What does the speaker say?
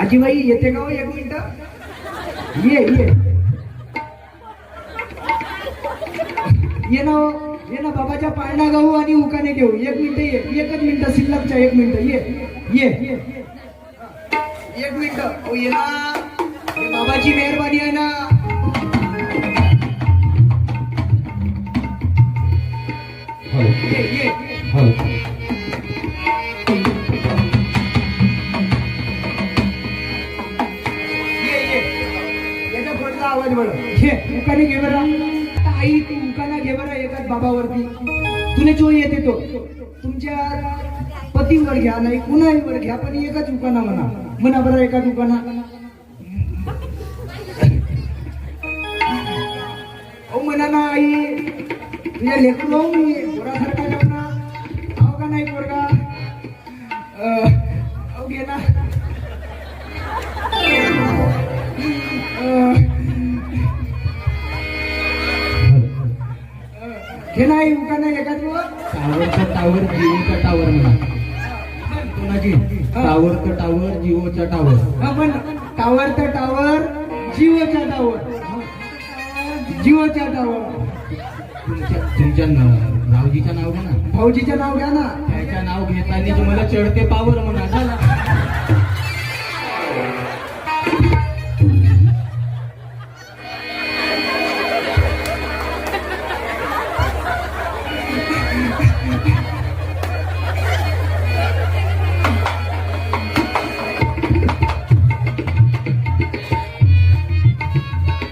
आजीबाई येते का हो एक मिनिट? ये ये. ये ना हो. ये ना बाबाच्या पाळणा गाऊ आणि उकाने घेऊ. एक मिनिट ये एकच मिनिट शिल्लकच्या एक मिनिट. ये ये. एक मिनिट. ओ ये ना. बाबाची मेहरबानी आहे ना. ये ये. ये आवाज बरं. हे उकाने घे बरं. आई तू उकाना घे बरं एकाच बाबावरती. तुला जो येते तो. तुमच्या पतीवर घ्या नाही कुणावर घ्या पण एकाच उकाना म्हणा. म्हणा बरं एकाच उकाना. अहो म्हणा ना आई. तुझ्या लेकरू मी पोरासारखा जेवणा अहो का नाही पोरगा? अं, अहो घे ना. घे ना आई उका नाही टावरचा टावर जिओचा टावर म्हणा. कोणाची? टावरचा टावर जिओचा टावर. हा पण टावर तर टावर जिओचा टावर. जिओचा टावर. तुमच्या तुमच्या न- रावजीचं नाव म्हणा भाऊजीचं नाव घ्या ना. त्याच्या नाव घेताना तुम्हाला चढते पावर म्हणा. झाला.